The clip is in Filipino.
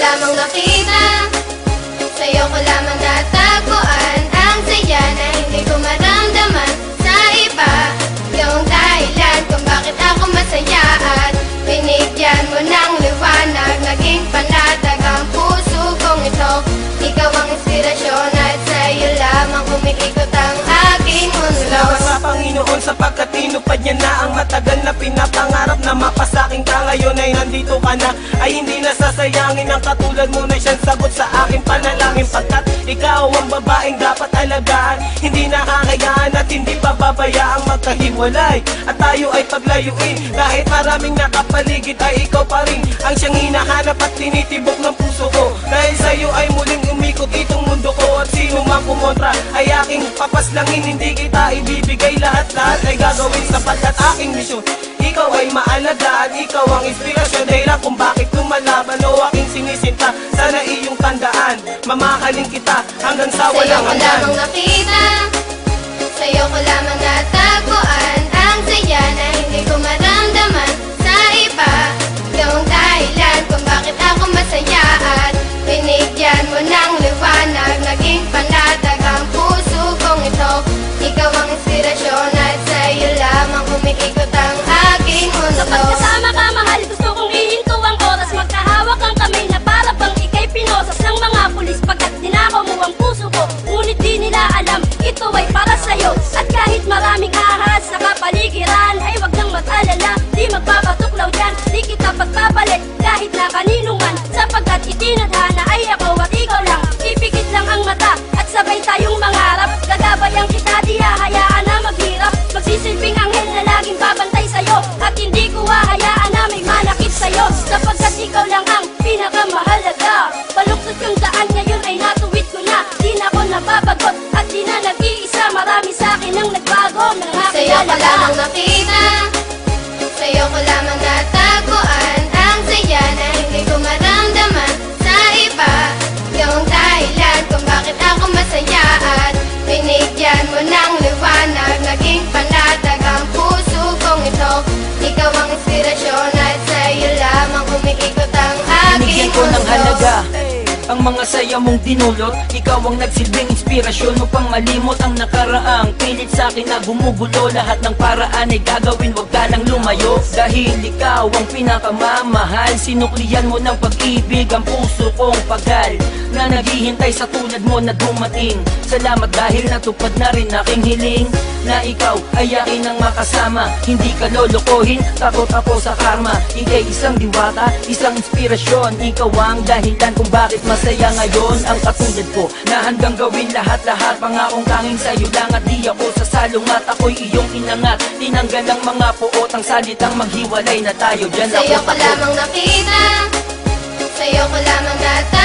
lamang nakita ay nandito ka na ay hindi nasasayangin ang katulad mo na siyang sagot sa aking panalangin. Pagkat ikaw ang babaeng dapat alagaan hindi nakakayaan at hindi pababayaang magkahiwalay. At tayo ay paglayuin kahit maraming nakapaligid ay ikaw pa rin ang siyang hinahanap at tinitibok ng puso ko. Dahil sa'yo ay muling umikot itong mundo ko at sino mang kumontra ay aking papaslangin hindi kita ibibigay. Lahat-lahat ay gagawin sapagkat aking misyon ikaw ay maalaga at ikaw ang inspirasyon Dahilan kung bakit lumalaban o aking sinisinta? Sana iyong tandaan Mamahalin kita hanggang sa Sa'yo walang ko hanggan. lamang nakita. Sa'yo ko lamang natagpuan ikaw lang ang pinakamahalaga. Baluktot yung daan ngayon ay natuwid ko na. Di na ako nababagot at di na nag-iisa. Marami sa akin ang nagbago. Ng aking Sa'yo dalaga lamang nakita ang mga saya mong dinulot Ikaw ang nagsilbing inspirasyon upang malimot ang Pilit sa akin na gumugulo. Lahat ng paraan ay gagawin Huwag ka nang lumayo. Dahil ikaw ang pinakamamahal Sinuklian mo ng pag-ibig Ang puso kong pagal. Na naghihintay sa tulad mo na dumating. Salamat dahil natupad na rin aking hiling. Na ikaw ay akin ang makasama. Hindi ka lolokohin Takot ako sa karma. Ika'y isang diwata Isang inspirasyon. Ikaw ang dahilan kung bakit masaya ngayon. Ang katulad ko Na handang gawin lahat-lahat Pangakong tanging sa'yo lang At di ako ako sa salungat Ako'y iyong inangat. Tinanggal ang mga puot. Ang salitang maghiwalay na tayo. Diyan Sa'yo ako ko lamang nakita. Sa'yo ko lamang nata